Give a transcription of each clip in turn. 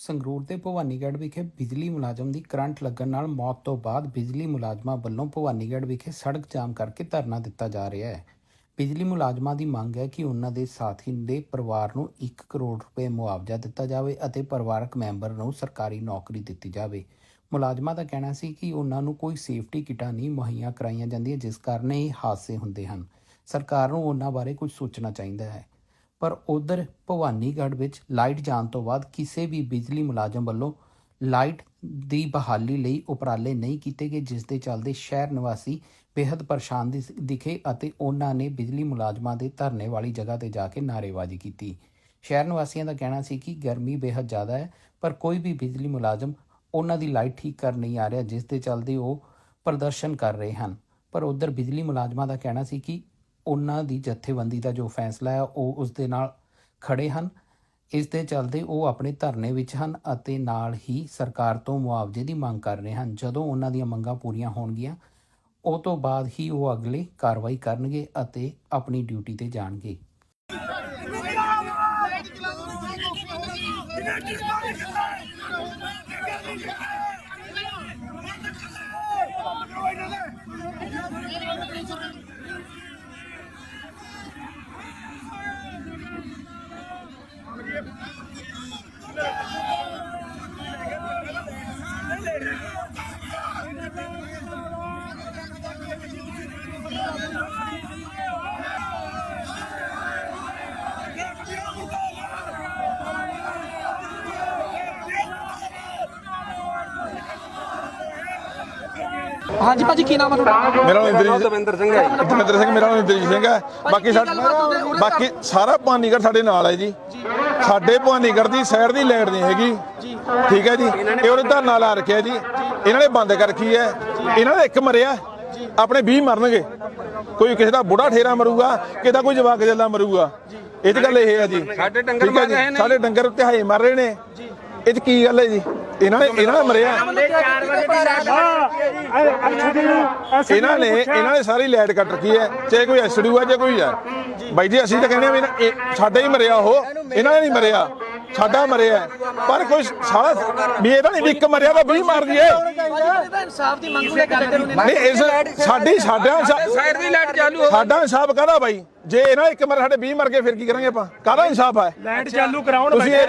ਸੰਗਰੂਰ ਦੇ ਭਵਾਨੀਗੜ੍ਹ ਵਿਖੇ ਬਿਜਲੀ ਮੁਲਾਜ਼ਮ ਦੀ ਕਰੰਟ ਲੱਗਣ ਨਾਲ ਮੌਤ ਤੋਂ ਬਾਅਦ ਬਿਜਲੀ ਮੁਲਾਜ਼ਮਾਂ ਵੱਲੋਂ ਭਵਾਨੀਗੜ੍ਹ ਵਿਖੇ ਸੜਕ ਜਾਮ ਕਰਕੇ ਧਰਨਾ ਦਿੱਤਾ ਜਾ ਰਿਹਾ ਹੈ। ਬਿਜਲੀ ਮੁਲਾਜ਼ਮਾਂ ਦੀ ਮੰਗ ਹੈ ਕਿ ਉਹਨਾਂ ਦੇ ਸਾਥੀ ਦੇ ਪਰਿਵਾਰ ਨੂੰ 1 ਕਰੋੜ ਰੁਪਏ ਮੁਆਵਜ਼ਾ ਦਿੱਤਾ ਜਾਵੇ ਅਤੇ ਪਰਿਵਾਰਕ ਮੈਂਬਰ ਨੂੰ ਸਰਕਾਰੀ ਨੌਕਰੀ ਦਿੱਤੀ ਜਾਵੇ। ਮੁਲਾਜ਼ਮਾਂ ਦਾ ਕਹਿਣਾ ਸੀ ਕਿ ਉਹਨਾਂ ਨੂੰ ਕੋਈ ਸੇਫਟੀ ਕਿਟਾਂ ਨਹੀਂ ਮੁਹੱਈਆ ਕਰਾਈਆਂ ਜਾਂਦੀਆਂ, ਜਿਸ ਕਾਰਨ ਇਹ ਹਾਦਸੇ ਹੁੰਦੇ ਹਨ। ਸਰਕਾਰ ਨੂੰ ਉਹਨਾਂ ਬਾਰੇ ਕੁਝ ਸੋਚਣਾ ਚਾਹੀਦਾ ਹੈ। ਪਰ ਉਧਰ ਭਵਾਨੀਗੜ੍ਹ ਵਿੱਚ ਲਾਈਟ ਜਾਣ ਤੋਂ ਬਾਅਦ ਕਿਸੇ ਵੀ ਬਿਜਲੀ ਮੁਲਾਜ਼ਮ ਵੱਲੋਂ ਲਾਈਟ ਦੀ ਬਹਾਲੀ ਲਈ ਉਪਰਾਲੇ ਨਹੀਂ ਕੀਤੇ ਗਏ, ਜਿਸ ਦੇ ਚਲਦੇ ਸ਼ਹਿਰ ਨਿਵਾਸੀ ਬੇहद ਪਰੇਸ਼ਾਨ ਦਿਖੇ ਅਤੇ ਉਹਨਾਂ ਨੇ ਬਿਜਲੀ ਮੁਲਾਜ਼ਮਾਂ ਦੇ ਧਰਨੇ ਵਾਲੀ ਜਗ੍ਹਾ ਤੇ ਜਾ ਕੇ ਨਾਰੇਬਾਜ਼ੀ ਕੀਤੀ। ਸ਼ਹਿਰ ਨਿਵਾਸੀਆਂ ਦਾ ਕਹਿਣਾ ਸੀ ਕਿ ਗਰਮੀ ਬੇहद ਜ਼ਿਆਦਾ ਹੈ, ਪਰ ਕੋਈ ਵੀ ਬਿਜਲੀ ਮੁਲਾਜ਼ਮ ਉਹਨਾਂ ਦੀ ਲਾਈਟ ਠੀਕ ਕਰ ਨਹੀਂ ਆ ਰਿਹਾ, ਜਿਸ ਦੇ ਚਲਦੇ ਉਹ ਪ੍ਰਦਰਸ਼ਨ ਕਰ ਰਹੇ ਹਨ। ਪਰ ਉਧਰ ਬਿਜਲੀ ਮੁਲਾਜ਼ਮਾਂ ਦਾ ਕਹਿਣਾ ਸੀ ਕਿ ਉਹਨਾਂ ਦੀ ਜਥੇਬੰਦੀ ਦਾ ਜੋ ਫੈਸਲਾ ਹੈ, ਉਹ ਉਸ ਦੇ ਨਾਲ ਖੜੇ ਹਨ। ਇਸ ਦੇ ਚੱਲਦੇ ਉਹ ਆਪਣੇ ਧਰਨੇ ਵਿੱਚ ਹਨ ਅਤੇ ਨਾਲ ਹੀ ਸਰਕਾਰ ਤੋਂ ਮੁਆਵਜ਼ੇ ਦੀ ਮੰਗ ਕਰ ਰਹੇ ਹਨ। ਜਦੋਂ ਉਹਨਾਂ ਦੀਆਂ ਮੰਗਾਂ ਪੂਰੀਆਂ ਹੋਣਗੀਆਂ, ਉਹ ਤੋਂ ਬਾਅਦ ਹੀ ਉਹ ਅਗਲੀ ਕਾਰਵਾਈ ਕਰਨਗੇ ਅਤੇ ਆਪਣੀ ਡਿਊਟੀ ਤੇ ਜਾਣਗੇ। ਹਾਂਜੀ ਭਾਜੀ ਕੀ ਨਾਮ ਹੈ ਤੁਹਾਡਾ? ਮੇਰਾ ਨਾਮ ਇੰਦਰਜੀਤ ਦਵਿੰਦਰ ਸਿੰਘ ਹੈ ਜੀ। ਦਵਿੰਦਰ ਸਿੰਘ ਮੇਰਾ ਨਾਮ ਇੰਦਰਜੀਤ ਸਿੰਘ ਹੈ। ਬਾਕੀ ਸਾਡਾ ਬਾਕੀ ਸਾਰਾ ਭਵਾਨੀਗੜ੍ਹ ਸਾਡੇ ਨਾਲ ਹੈ ਜੀ। ਸਾਡੇ ਭਵਾਨੀਗੜ੍ਹ ਦੀ ਸਾਈਡ ਦੀ ਲਾਈਟ ਨਹੀਂ ਹੈਗੀ। ਠੀਕ ਹੈ ਜੀ। ਇਹ ਉਹਨੇ ਧਰਨਾ ਲਾ ਰੱਖਿਆ ਜੀ। ਇਹਨਾਂ ਨੇ ਬੰਦ ਕਰ ਰੱਖੀ ਹੈ। ਇਹਨਾਂ ਦਾ ਇੱਕ ਮਰਿਆ। ਆਪਣੇ 20 ਮਰਨਗੇ। ਕੋਈ ਕਿਸੇ ਦਾ ਬੁੜਾ ਠੇਰਾ ਮਰੂਗਾ ਕਿਸੇ ਦਾ ਕੋਈ ਜਵਾਕ ਜੱਲਾ ਮਰੂਗਾ। ਇਹ ਚ ਗੱਲ ਇਹ ਹੈ ਜੀ। ਸਾਡੇ ਡੰਗਰ ਠੀਕ ਹੈ ਮਰ ਜੀ, ਰਹੇ ਨੇ। ਸਾਡੇ ਡੰਗਰ ਉੱਤੇ ਹਾਏ ਮਰ ਰਹੇ ਨੇ। ਇਹ ਚ ਕੀ ਗੱਲ ਹੈ ਜੀ? ਇਹਨਾਂ ਨੇ ਇਹਨਾਂ ਨੇ ਮਰਿਆ। ਇਹਨਾਂ ਨੇ ਇਹਨਾਂ ਨੇ ਸਾਰੀ ਲਾਈਟ ਕੱਟ ਰੱਖੀ ਹੈ ਚਾਹੇ ਕੋਈ ਐਸਡੀਓ ਹੈ ਜਾਂ ਕੋਈ ਹੈ ਬਾਈ ਜੀ ਅਸੀਂ ਤਾਂ ਕਹਿੰਦੇ ਆ ਵੀ ਇਹਨਾਂ- ਇਹ ਸਾਡਾ ਹੀ ਮਰਿਆ ਉਹ ਇਹਨਾਂ ਨੇ ਨਹੀਂ ਮਰਿਆ। ਸਾਡਾ ਮਰਿਆ ਪਰ ਕੋਈ ਸਾਲਾ ਵੀ ਇਹਦਾ ਨਹੀਂ ਵੀ ਇੱਕ ਮਰਿਆ ਤਾਂ 20 ਮਾਰ ਦਈਏ। ਇਨਸਾਫ ਦੀ ਮੰਗ ਲੈ ਨੇ ਨਹੀਂ ਇਸ ਸਾਡੀ ਸਾਡਾ ਸਾਈਡ ਦੀ ਲਾਈਟ ਚਾਲੂ ਹੋ ਸਾਡਾ ਇਨਸਾਫ ਕਾਹਦਾ ਬਾਈ? ਜੇ ਇਹਨਾਂ ਇੱਕ ਮਰ ਸਾਡੇ 20 ਮਰ ਗਏ ਫਿਰ ਕੀ ਕਰਾਂਗੇ ਆਪਾਂ? ਕਾਹਦਾ ਇਨਸਾਫ ਹੈ? ਲਾਈਟ ਚਾਲੂ ਕਰਾਉਣ ਤੁਸੀਂ ਇਹ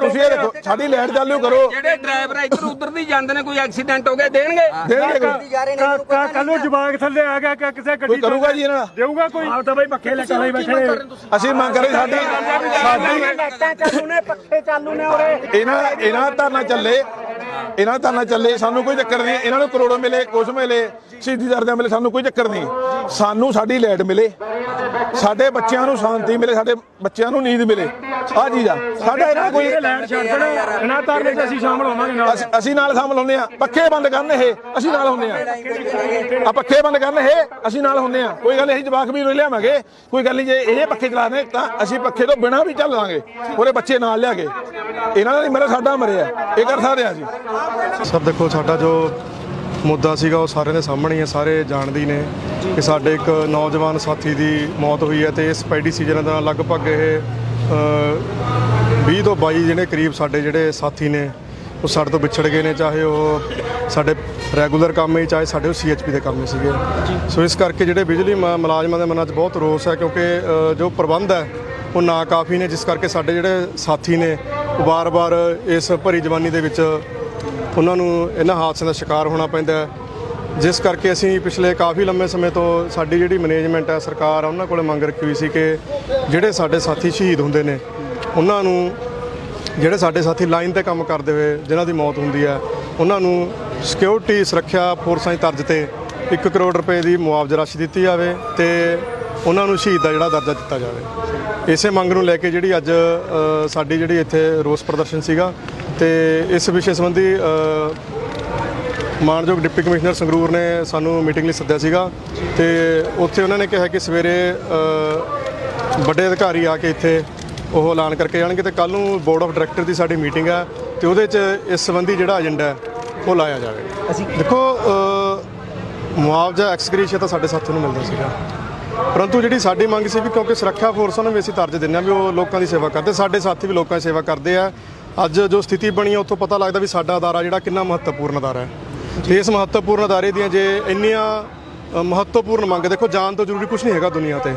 ਤੁਸੀਂ ਇਹ ਦੇਖੋ ਸਾਡੀ ਲਾਈਟ ਚਾਲੂ ਕਰੋ। ਜਿਹੜੇ ਡਰਾਈਵਰ ਇੱਧਰ ਉੱਧਰ ਦੀ ਜਾਂਦੇ ਨੇ ਕੋਈ ਐਕਸੀਡੈਂਟ ਹੋ ਗਿਆ ਦੇਣਗੇ? ਦੇਣਗੇ ਕੋਈ। ਕੱਲ ਨੂੰ ਜਵਾਗ ਥੱਲੇ ਆ ਗਿਆ ਕਿ ਕਿਸੇ ਕੋਈ ਗੱਡੀ ਕਰੂਗਾ ਜੀ ਇਹਨਾਂ ਦਾ? ਦੇਊਗਾ ਕੋਈ? ਆਪ ਤਾਂ ਬਈ ਪੱਖੇ ਲੈ ਕੇ ਲਈ ਬੈਠੇ ਅਸੀਂ ਮੰਗ ਕਰੇ ਸਾਡੀ ਸਾਡੀ ਲਾਈਟਾਂ ਚਾਲੂ ਨੇ ਪੱਖੇ ਚਾਲੂ ਨੇ ਉਰੇ। ਇਹਨਾਂ ਇਹਨਾਂ ਧਰਨਾ ਚੱਲੇ। ਇਹਨਾਂ ਦਾ ਧਰਨਾ ਚੱਲੇ, ਸਾਨੂੰ ਕੋਈ ਚੱਕਰ ਨਹੀਂ। ਇਹਨਾਂ ਨੂੰ ਕਰੋੜੋਂ ਮਿਲੇ, ਕੁਛ ਮਿਲੇ, ਸ਼ਹੀਦੀ ਦਰਜਾ ਮਿਲੇ, ਸਾਨੂੰ ਕੋਈ ਚੱਕਰ ਨਹੀਂ। ਸਾਨੂੰ ਸਾਡੀ ਲਾਈਟ ਮਿਲੇ। ਸਾਡੇ ਬੱਚਿਆਂ ਨੂੰ ਸ਼ਾਂਤੀ ਮਿਲੇ, ਸਾਡੇ ਬੱਚਿਆਂ ਨੂੰ ਨੀਂਦ ਮਿਲੇ। ਆਹ ਚੀਜ਼ ਆ ਸਾਡਾ ਇਹਨਾਂ ਕੋਈ ਲਾਈਟ ਛੱਡ ਦੇਣਾ। ਇਹਨਾਂ ਧਰਨੇ 'ਚ ਅਸੀਂ ਸ਼ਾਮਲ ਹੋਵਾਂਗੇ ਨਾਲ। ਅਸੀਂ- ਅਸੀਂ ਨਾਲ ਸ਼ਾਮਲ ਹੁੰਦੇ ਆ। ਪੱਖੇ ਬੰਦ ਕਰਨ ਇਹ। ਅਸੀਂ ਨਾਲ ਹੁੰਦੇ ਆ। ਆ ਪੱਖੇ ਬੰਦ ਕਰਨ ਇਹ। ਅਸੀਂ ਨਾਲ ਹੁੰਦੇ ਆ। ਕੋਈ ਗੱਲ ਨਹੀਂ ਅਸੀਂ ਜਵਾਕ ਵੀ ਲਿਆਵਾਂਗੇ। ਕੋਈ ਗੱਲ ਨਹੀਂ ਜੇ ਇਹ ਪੱਖੇ ਚਲਾਣੇ ਤਾਂ ਅਸੀਂ ਪੱਖੇ ਤੋਂ ਬਿਨਾਂ ਵੀ ਚੱਲ ਲਾਂਗੇ। ਉਹਦੇ ਬੱਚੇ ਨਾਲ ਲਿਆ ਕੇ। ਇਹਨਾਂ ਦਾ ਨਹੀਂ ਮੇਰਾ ਸਾਡਾ ਮਰਿਆ। ਇਹ ਕਰ ਸਕਦੇ ਆ ਅਸੀਂ ਸਰ ਦੇਖੋ ਸਾਡਾ ਜੋ ਮੁੱਦਾ ਸੀਗਾ ਉਹ ਸਾਰਿਆਂ ਦੇ ਸਾਹਮਣੇ ਹੀ ਹੈ ਸਾਰੇ ਜਾਣਦੇ ਹੀ ਨੇ ਕਿ ਸਾਡੇ ਇੱਕ ਨੌਜਵਾਨ ਸਾਥੀ ਦੀ ਮੌਤ ਹੋਈ ਹੈ ਤੇ ਇਸ ਪੈਡੀ ਸੀਜ਼ਨ ਦਾ ਲਗਭਗ ਇਹ 20 ਤੋਂ 22 ਜਿਹੜੇ ਕਰੀਬ ਸਾਡੇ ਜਿਹੜੇ ਸਾਥੀ ਨੇ, ਉਹ ਸਾਡੇ ਤੋਂ ਵਿਛੜ ਗਏ ਨੇ, ਚਾਹੇ ਉਹ ਸਾਡੇ ਰੈਗੂਲਰ ਕੰਮ ਹੀ, ਚਾਹੇ ਸਾਡੇ ਉਹ ਸੀਐਚਪੀ ਦੇ ਕੰਮ ਹੀ ਸੀਗੇ। ਸੋ ਇਸ ਕਰਕੇ ਜਿਹੜੇ ਬਿਜਲੀ ਮ- ਮੁਲਾਜ਼ਮਾਂ ਦੇ ਮਨਾਂ 'ਚ ਬਹੁਤ ਰੋਸ ਹੈ, ਕਿਉਂਕਿ ਜੋ ਪ੍ਰਬੰਧ ਹੈ, ਉਹ ਨਾ ਕਾਫੀ ਨੇ, ਜਿਸ ਕਰਕੇ ਸਾਡੇ ਜਿਹੜੇ ਸਾਥੀ ਨੇ, ਉਹ ਵਾਰ-ਵਾਰ ਇਸ ਭਰੀ ਜਵਾਨੀ ਦੇ ਵਿੱਚ ਉਹਨਾਂ ਨੂੰ ਇਹਨਾਂ ਹਾਦਸਿਆਂ ਦਾ ਸ਼ਿਕਾਰ ਹੋਣਾ ਪੈਂਦਾ ਹੈ। ਜਿਸ ਕਰਕੇ ਅਸੀਂ ਪਿਛਲੇ ਕਾਫੀ ਲੰਮੇ ਸਮੇਂ ਤੋਂ ਸਾਡੀ ਜਿਹੜੀ ਮੈਨੇਜਮੈਂਟ ਹੈ, ਸਰਕਾਰ ਆ, ਉਹਨਾਂ ਕੋਲੇ ਮੰਗ ਰੱਖੀ ਹੋਈ ਸੀ ਕਿ ਜਿਹੜੇ ਸਾਡੇ ਸਾਥੀ ਸ਼ਹੀਦ ਹੁੰਦੇ ਨੇ, ਉਹਨਾਂ ਨੂੰ ਜਿਹੜੇ ਸਾਡੇ ਸਾਥੀ ਲਾਈਨ ਤੇ ਕੰਮ ਕਰਦੇ ਹੋਏ ਜਿਨ੍ਹਾਂ ਦੀ ਮੌਤ ਹੁੰਦੀ ਹੈ, ਉਹਨਾਂ ਨੂੰ ਸਿਕਿਉਰਿਟੀ ਸੁਰੱਖਿਆ ਫੋਰਸਾਂ ਦੀ ਤਰਜ਼ ਤੇ 1 ਕਰੋੜ ਰੁਪਏ ਦੀ ਮੁਆਵਜ਼ਾ ਰਾਸ਼ੀ ਦਿੱਤੀ ਜਾਵੇ ਤੇ ਉਹਨਾਂ ਨੂੰ ਸ਼ਹੀਦ ਦਾ ਜਿਹੜਾ ਦਰਜਾ ਦਿੱਤਾ ਜਾਵੇ। ਇਸੇ ਮੰਗ ਨੂੰ ਲੈ ਕੇ ਜਿਹੜੀ ਅੱਜ ਸਾਡੀ ਜਿਹੜੀ ਇੱਥੇ ਰੋਸ ਪ੍ਰਦਰਸ਼ਨ ਸੀਗਾ ਤੇ ਇਸ ਵਿਸ਼ੇ ਸੰਬੰਧੀ ਮਾਨਯੋਗ ਡਿਪਟੀ ਕਮਿਸ਼ਨਰ ਸੰਗਰੂਰ ਨੇ ਸਾਨੂੰ ਮੀਟਿੰਗ ਲਈ ਸੱਦਿਆ ਸੀਗਾ ਤੇ ਉੱਥੇ ਉਹਨਾਂ ਨੇ ਕਿਹਾ ਕਿ ਸਵੇਰੇ ਵੱਡੇ ਅਧਿਕਾਰੀ ਆ ਕੇ ਇੱਥੇ ਉਹ ਐਲਾਨ ਕਰਕੇ ਜਾਣਗੇ ਤੇ ਕੱਲ ਨੂੰ ਬੋਰਡ ਆਫ ਡਾਇਰੈਕਟਰ ਦੀ ਸਾਡੀ ਮੀਟਿੰਗ ਹੈ ਤੇ ਉਹਦੇ 'ਚ ਇਸ ਸੰਬੰਧੀ ਜਿਹੜਾ ਏਜੰਡਾ ਹੈ ਉਹ ਲਾਇਆ ਜਾਵੇ। ਦੇਖੋ ਮੁਆਵਜ਼ਾ ਐਕਸਗ੍ਰੇਸ਼ੀਆ ਤਾਂ ਸਾਡੇ ਸਾਥੀਆਂ ਨੂੰ ਮਿਲਦਾ ਸੀਗਾ। ਪਰੰਤੂ ਜਿਹੜੀ ਸਾਡੀ ਮੰਗ ਸੀ ਵੀ ਕਿਉਂਕਿ ਸੁਰੱਖਿਆ ਫੋਰਸਾਂ ਨੂੰ ਵੀ ਅਸੀਂ ਤਰਜ ਦਿੰਦੇ ਹਾਂ ਵੀ ਉਹ ਲੋਕਾਂ ਦੀ ਸੇਵਾ ਕਰਦੇ ਸਾਡੇ ਸਾਥੀ ਵੀ ਲੋਕਾਂ ਦੀ ਸੇਵਾ ਕਰਦੇ ਆ। ਅੱਜ ਜੋ ਸਥਿਤੀ ਬਣੀ ਹੈ ਉੱਥੋਂ ਪਤਾ ਲੱਗਦਾ ਵੀ ਸਾਡਾ ਅਦਾਰਾ ਜਿਹੜਾ ਕਿੰਨਾ ਮਹੱਤਵਪੂਰਨ ਅਦਾਰਾ ਹੈ। ਤੇ ਇਸ ਮਹੱਤਵਪੂਰਨ ਅਦਾਰੇ ਦੀਆਂ ਜੇ ਇੰਨੀਆਂ ਮਹੱਤਵਪੂਰਨ ਮੰਗ ਦੇਖੋ ਜਾਣ ਤੋਂ ਜ਼ਰੂਰੀ ਕੁਝ ਨਹੀਂ ਹੈਗਾ ਦੁਨੀਆ ਤੇ।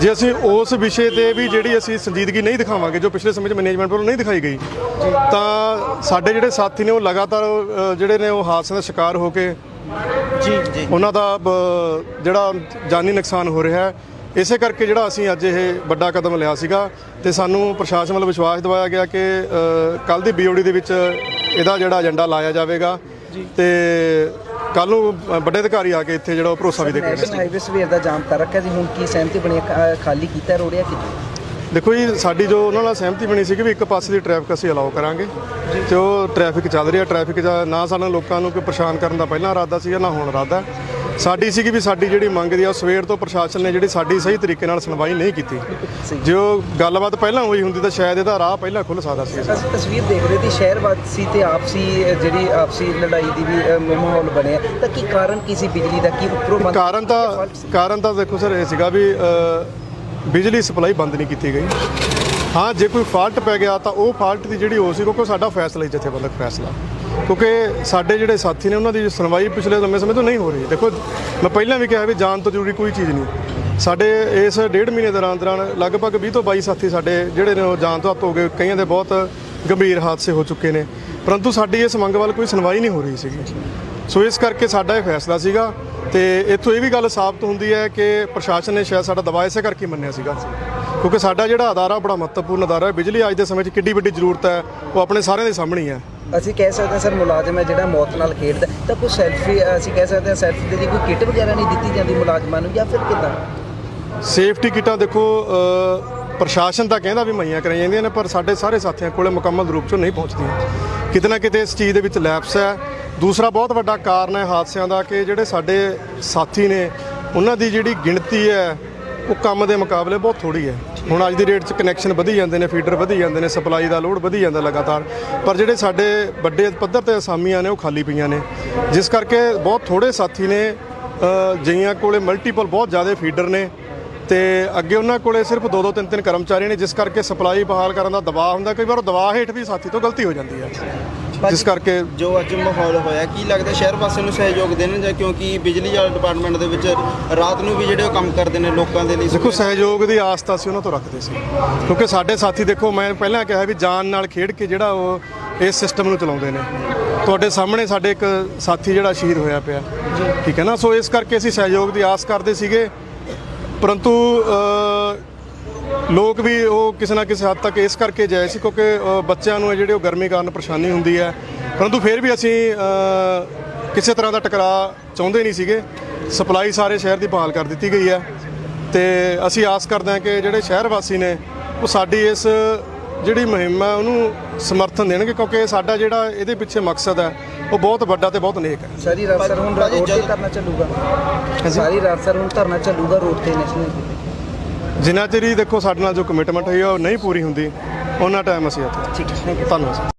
ਜੇ ਅਸੀਂ ਉਸ ਵਿਸ਼ੇ ਤੇ ਵੀ ਜਿਹੜੀ ਅਸੀਂ ਸੰਜੀਦਗੀ ਨਹੀਂ ਦਿਖਾਵਾਂਗੇ ਜੋ ਪਿਛਲੇ ਸਮੇਂ 'ਚ ਮੈਨੇਜਮੈਂਟ ਵੱਲੋਂ ਨਹੀਂ ਦਿਖਾਈ ਗਈ ਤਾਂ ਸਾਡੇ ਜਿਹੜੇ ਸਾਥੀ ਨੇ ਉਹ ਲਗਾਤਾਰ ਜਿਹੜੇ ਨੇ ਉਹ ਹਾਦਸਿਆਂ ਦਾ ਸ਼ਿਕਾਰ ਹੋ ਕੇ ਜੀ ਜੀ। ਉਹਨਾਂ ਦਾ ਜਿਹੜਾ ਜਾਨੀ ਨੁਕਸਾਨ ਹੋ ਰਿਹਾ ਹੈ ਇਸੇ ਕਰਕੇ ਜਿਹੜਾ ਅਸੀਂ ਅੱਜ ਇਹ ਵੱਡਾ ਕਦਮ ਲਿਆ ਸੀਗਾ ਤੇ ਸਾਨੂੰ ਪ੍ਰਸ਼ਾਸਨ ਵੱਲੋਂ ਵਿਸ਼ਵਾਸ ਦਿਵਾਇਆ ਗਿਆ ਕਿ ਕੱਲ ਦੀ ਬੀਓਡੀ ਦੇ ਵਿੱਚ ਇਹਦਾ ਜਿਹੜਾ ਏਜੰਡਾ ਲਾਇਆ ਜਾਵੇਗਾ। ਤੇ ਕੱਲ ਨੂੰ ਵੱਡੇ ਅਧਿਕਾਰੀ ਆ ਕੇ ਇੱਥੇ ਜਿਹੜਾ ਉਹ ਭਰੋਸਾ ਵੀ ਦੇ ਕੇ ਗਏ ਨੈਸ਼ਨਲ ਹਾਈਵੇ ਸਵੇਰ ਦਾ ਜਾਮ ਕਰ ਰੱਖਿਆ ਸੀ ਹੁਣ ਕੀ ਸਹਿਮਤੀ ਬਣੀ ਹੈ? ਖਾ- ਖਾਲੀ ਕੀਤਾ ਰੋੜਿਆ ਕਿ ਦੇਖੋ ਜੀ ਸਾਡੀ ਜੋ ਉਹਨਾਂ ਨਾਲ ਸਹਿਮਤੀ ਬਣੀ ਸੀ ਕਿ ਵੀ ਇੱਕ ਪਾਸੇ ਦੀ ਟ੍ਰੈਫਿਕ ਅਸੀਂ ਅਲਾਉ ਕਰਾਂਗੇ। ਤੇ ਉਹ ਟ੍ਰੈਫਿਕ ਚੱਲ ਰਹੀ। ਹੈ ਟ੍ਰੈਫਿਕ ਦਾ ਨਾ ਸਾਨੂੰ ਲੋਕਾਂ ਨੂੰ ਕੋਈ ਪਰੇਸ਼ਾਨ ਕਰਨ ਦਾ ਪਹਿਲਾਂ ਇਰਾਦਾ ਸੀਗਾ ਨਾ ਹੁਣ ਇਰਾਦਾ। ਸਾਡੀ ਸੀਗੀ ਵੀ ਸਾਡੀ ਜਿਹੜੀ ਮੰਗ ਦੀ ਆ ਉਹ ਸਵੇਰ ਤੋਂ ਪ੍ਰਸ਼ਾਸਨ ਨੇ ਜਿਹੜੀ ਸਾਡੀ ਸਹੀ ਤਰੀਕੇ ਨਾਲ ਸੁਣਵਾਈ ਨਹੀਂ ਕੀਤੀ। ਜੋ ਗੱਲਬਾਤ ਪਹਿਲਾਂ ਹੋਈ ਹੁੰਦੀ ਤਾਂ ਸ਼ਾਇਦ ਇਹਦਾ ਰਾਹ ਪਹਿਲਾਂ ਖੁੱਲ ਸਕਦਾ ਸੀ। ਅਸੀਂ ਤਸਵੀਰ ਦੇਖ ਰਹੇ ਸੀ ਸ਼ਹਿਰ ਵਾਸੀ ਤੇ ਆਪਸੀ ਜਿਹੜੀ ਆਪਸੀ ਲੜਾਈ ਦੀ ਵੀ ਮਾਹੌਲ ਬਣਿਆ। ਤਾਂ ਕੀ ਕਾਰਨ ਕੀ ਸੀ ਬਿਜਲੀ ਦਾ? ਕੀ ਉੱਪਰੋਂ ਕਾਰਨ ਤਾਂ ਕਾਰਨ ਤਾਂ ਦੇਖੋ ਸਰ ਇਹ ਸੀਗਾ ਵੀ ਬਿਜਲੀ ਸਪਲਾਈ ਬੰਦ ਨਹੀਂ ਕੀਤੀ ਗਈ। ਹਾਂ ਜੇ ਕੋਈ ਫਾਲਟ ਪੈ ਗਿਆ ਤਾਂ ਉਹ ਫਾਲਟ ਦੀ ਜਿਹੜੀ ਹੋ ਸੀ ਕਿਉਂਕਿ ਉਹ ਸਾਡਾ ਫੈਸਲਾ ਹੀ ਜਥੇਬੰਦਕ ਫੈਸਲਾ। ਕਿਉਂਕਿ ਸਾਡੇ ਜਿਹੜੇ ਸਾਥੀ ਨੇ ਉਹਨਾਂ ਦੀ ਸੁਣਵਾਈ ਪਿਛਲੇ ਲੰਮੇ ਸਮੇਂ ਤੋਂ ਨਹੀਂ ਹੋ ਰਹੀ। ਦੇਖੋ, ਮੈਂ ਪਹਿਲਾਂ ਵੀ ਕਿਹਾ ਵੀ ਜਾਨ ਤੋਂ ਜ਼ਰੂਰੀ ਕੋਈ ਚੀਜ਼ ਨਹੀਂ। ਸਾਡੇ ਇਸ ਡੇਢ ਮਹੀਨੇ ਦੌਰਾਨ ਦੌਰਾਨ ਲਗਭਗ 20 ਤੋਂ 22 ਸਾਥੀ ਸਾਡੇ ਜਿਹੜੇ ਨੇ ਉਹ ਜਾਨ ਤੋਂ ਹੱਥ ਹੋ ਗਏ। ਕਈਆਂ ਦੇ ਬਹੁਤ ਗੰਭੀਰ ਹਾਦਸੇ ਹੋ ਚੁੱਕੇ ਨੇ। ਪਰੰਤੂ ਸਾਡੀ ਇਸ ਮੰਗ ਵੱਲ ਕੋਈ ਸੁਣਵਾਈ ਨਹੀਂ ਹੋ ਰਹੀ ਸੀਗੀ। ਸੋ ਇਸ ਕਰਕੇ ਸਾਡਾ ਇਹ ਫੈਸਲਾ ਸੀਗਾ ਤੇ ਇੱਥੋਂ ਇਹ ਵੀ ਗੱਲ ਸਾਬਤ ਹੁੰਦੀ ਹੈ ਕਿ ਪ੍ਰਸ਼ਾਸਨ ਨੇ ਸ਼ਾਇਦ ਸਾਡਾ ਦਬਾਅ ਇਸੇ ਕਰਕੇ ਮੰਨਿਆ ਸੀਗਾ। ਕਿਉਂਕਿ ਸਾਡਾ ਜਿਹੜਾ ਅਦਾਰਾ ਬੜਾ ਮਹੱਤਵਪੂਰਨ ਅਦਾਰਾ ਹੈ। ਬਿਜਲੀ ਅੱਜ ਦੇ ਸਮੇਂ 'ਚ ਕਿੱਡੀ ਵੱਡੀ ਜ਼ਰੂਰਤ ਹੈ ਉਹ ਆਪਣੇ ਸਾਰਿਆਂ ਦੇ ਸਾਹਮਣੇ ਹੀ ਹੈ। ਅਸੀਂ ਕਹਿ ਸਕਦੇ ਹਾਂ ਸਰ ਮੁਲਾਜ਼ਮ ਹੈ ਜਿਹੜਾ ਮੌਤ ਨਾਲ ਖੇਡਦਾ ਤਾਂ ਕੋਈ ਸੈਲਫੀ ਅਸੀਂ ਕਹਿ ਸਕਦੇ ਹਾਂ ਸੈਲਫੀ ਦੇ ਲਈ ਕੋਈ ਕਿੱਟ ਵਗੈਰਾ ਨਹੀਂ ਦਿੱਤੀ ਜਾਂਦੀ ਮੁਲਾਜ਼ਮਾਂ ਨੂੰ ਜਾਂ ਫਿਰ ਕਿਦਾਂ? ਸੇਫਟੀ ਕਿਟਾਂ ਦੇਖੋ ਪ੍ਰਸ਼ਾਸਨ ਤਾਂ ਕਹਿੰਦਾ ਵੀ ਮੁਹੱਈਆ ਕਰਾਈਆਂ ਜਾਂਦੀਆਂ ਨੇ ਪਰ ਸਾਡੇ ਸਾਰੇ ਸਾਥੀਆਂ ਕੋਲੇ ਮੁਕੰਮਲ ਰੂਪ 'ਚ ਨਹੀਂ ਪਹੁੰਚਦੀਆਂ। ਕਿਤੇ ਨਾ ਕਿਤੇ ਇਸ ਚੀਜ਼ ਦੇ ਵਿੱਚ ਲੈਪਸ ਹੈ। ਦੂਸਰਾ ਬਹੁਤ ਵੱਡਾ ਕਾਰਨ ਹੈ ਹਾਦਸਿਆਂ ਦਾ ਕਿ ਜਿਹੜੇ ਸਾਡੇ ਸਾਥੀ ਨੇ ਉਹਨਾਂ ਦੀ ਜਿਹੜੀ ਗਿਣਤੀ ਹੈ ਉਹ ਕੰਮ ਦੇ ਮੁਕਾਬਲੇ ਬਹੁਤ ਥੋੜੀ ਹੈ। ਹੁਣ ਅੱਜ ਦੀ ਡੇਟ 'ਚ ਕਨੈਕਸ਼ਨ ਵਧੀ ਜਾਂਦੇ ਨੇ ਫੀਡਰ ਵਧੀ ਜਾਂਦੇ ਨੇ ਸਪਲਾਈ ਦਾ ਲੋਡ ਵਧੀ ਜਾਂਦਾ ਲਗਾਤਾਰ। ਪਰ ਜਿਹੜੇ ਸਾਡੇ ਵੱਡੇ ਪੱਧਰ ਤੇ ਅਸਾਮੀਆਂ ਨੇ ਉਹ ਖਾਲੀ ਪਈਆਂ ਨੇ। ਜਿਸ ਕਰਕੇ ਬਹੁਤ ਥੋੜੇ ਸਾਥੀ ਨੇ ਅ, ਜਈਆਂ ਕੋਲੇ ਮਲਟੀਪਲ ਬਹੁਤ ਜ਼ਿਆਦਾ ਫੀਡਰ ਨੇ। ਤੇ ਅੱਗੇ ਉਹਨਾਂ ਕੋਲੇ ਸਿਰਫ ਦੋ ਦੋ ਤਿੰਨ ਤਿੰਨ ਕਰਮਚਾਰੀ ਨੇ ਜਿਸ ਕਰਕੇ ਸਪਲਾਈ ਬਹਾਲ ਕਰਨ ਦਾ ਦਬਾਅ ਹੁੰਦਾ। ਕਈ ਵਾਰ ਉਹ ਦਬਾਅ ਹੇਠ ਵੀ ਸਾਥੀ ਤੋਂ ਗਲਤੀ ਹੋ ਜਾਂਦੀ ਹੈ। ਜਿਸ ਕਰਕੇ ਜੋ ਅੱਜ ਮਾਹੌਲ ਹੋਇਆ ਕੀ ਲੱਗਦਾ ਸ਼ਹਿਰ ਵਾਸੀਆਂ ਨੂੰ ਸਹਿਯੋਗ ਦੇਣ ਜਾਂ ਕਿਉਂਕਿ ਬਿਜਲੀ ਵਾਲੇ ਡਿਪਾਰਟਮੈਂਟ ਦੇ ਵਿੱਚ ਰਾਤ ਨੂੰ ਵੀ ਜਿਹੜੇ ਉਹ ਕੰਮ ਕਰਦੇ ਨੇ ਲੋਕਾਂ ਦੇ ਲਈ? ਦੇਖੋ ਸਹਿਯੋਗ ਦੀ ਆਸ ਤਾਂ ਅਸੀਂ ਉਹਨਾਂ ਤੋਂ ਰੱਖਦੇ ਸੀ। ਕਿਉਂਕਿ ਸਾਡੇ ਸਾਥੀ ਦੇਖੋ ਮੈਂ ਪਹਿਲਾਂ ਕਿਹਾ ਵੀ ਜਾਨ ਨਾਲ ਖੇਡ ਕੇ ਜਿਹੜਾ ਉਹ ਇਸ ਸਿਸਟਮ ਨੂੰ ਚਲਾਉਂਦੇ ਨੇ। ਤੁਹਾਡੇ ਸਾਹਮਣੇ ਸਾਡੇ ਇੱਕ ਸਾਥੀ ਜਿਹੜਾ ਸ਼ਹੀਦ ਹੋਇਆ ਪਿਆ। ਠੀਕ ਹੈ ਨਾ? ਸੋ ਇਸ ਕਰਕੇ ਅਸੀਂ ਸਹਿਯੋਗ ਦੀ ਆਸ ਕਰਦੇ ਸੀਗੇ। ਪਰੰਤੂ ਲੋਕ ਵੀ ਉਹ ਕਿਸੇ ਨਾ ਕਿਸੇ ਹੱਦ ਤੱਕ ਇਸ ਕਰਕੇ ਜਾਏ ਸੀ ਕਿਉਂਕਿ ਬੱਚਿਆਂ ਨੂੰ ਇਹ ਜਿਹੜੇ ਉਹ ਗਰਮੀ ਕਾਰਨ ਪਰੇਸ਼ਾਨੀ ਹੁੰਦੀ ਹੈ। ਪਰੰਤੂ ਫਿਰ ਵੀ ਅਸੀਂ ਕਿਸੇ ਤਰ੍ਹਾਂ ਦਾ ਟਕਰਾਅ ਚਾਹੁੰਦੇ ਨਹੀਂ ਸੀਗੇ। ਸਪਲਾਈ ਸਾਰੇ ਸ਼ਹਿਰ ਦੀ ਬਹਾਲ ਕਰ ਦਿੱਤੀ ਗਈ ਹੈ। ਤੇ ਅਸੀਂ ਆਸ ਕਰਦੇ ਹਾਂ ਕਿ ਜਿਹੜੇ ਸ਼ਹਿਰ ਵਾਸੀ ਨੇ ਉਹ ਸਾਡੀ ਇਸ ਜਿਹੜੀ ਮੁਹਿੰਮ ਹੈ ਉਹਨੂੰ ਸਮਰਥਨ ਦੇਣਗੇ ਕਿਉਂਕਿ ਸਾਡਾ ਜਿਹੜਾ ਇਹਦੇ ਪਿੱਛੇ ਮਕਸਦ ਹੈ ਉਹ ਬਹੁਤ ਵੱਡਾ ਤੇ ਬਹੁਤ ਨੇਕ ਹੈ। ਸਾਰੀ ਰਾਤ ਸਰ ਹੁਣ ਰੋਡ ਤੇ ਕਰਨਾ ਚੱਲੂਗਾ। ਸਾਰੀ ਰਾਤ ਸਰ ਹੁਣ ਧਰਨਾ ਚੱਲੂਗਾ ਰੋਡ ਤੇ ਨੈਸ਼ਨਲ ਜਿੰਨਾ ਚਿਰ ਹੀ ਦੇਖੋ ਸਾਡੇ ਨਾਲ ਜੋ ਕਮਿਟਮੈਂਟ ਹੋਈ ਹੈ ਉਹ ਨਹੀਂ ਪੂਰੀ ਹੁੰਦੀ ਉਹਨਾਂ ਟਾਈਮ ਅਸੀਂ ਇੱਥੇ। ਠੀਕ ਹੈ। ਧੰਨਵਾਦ।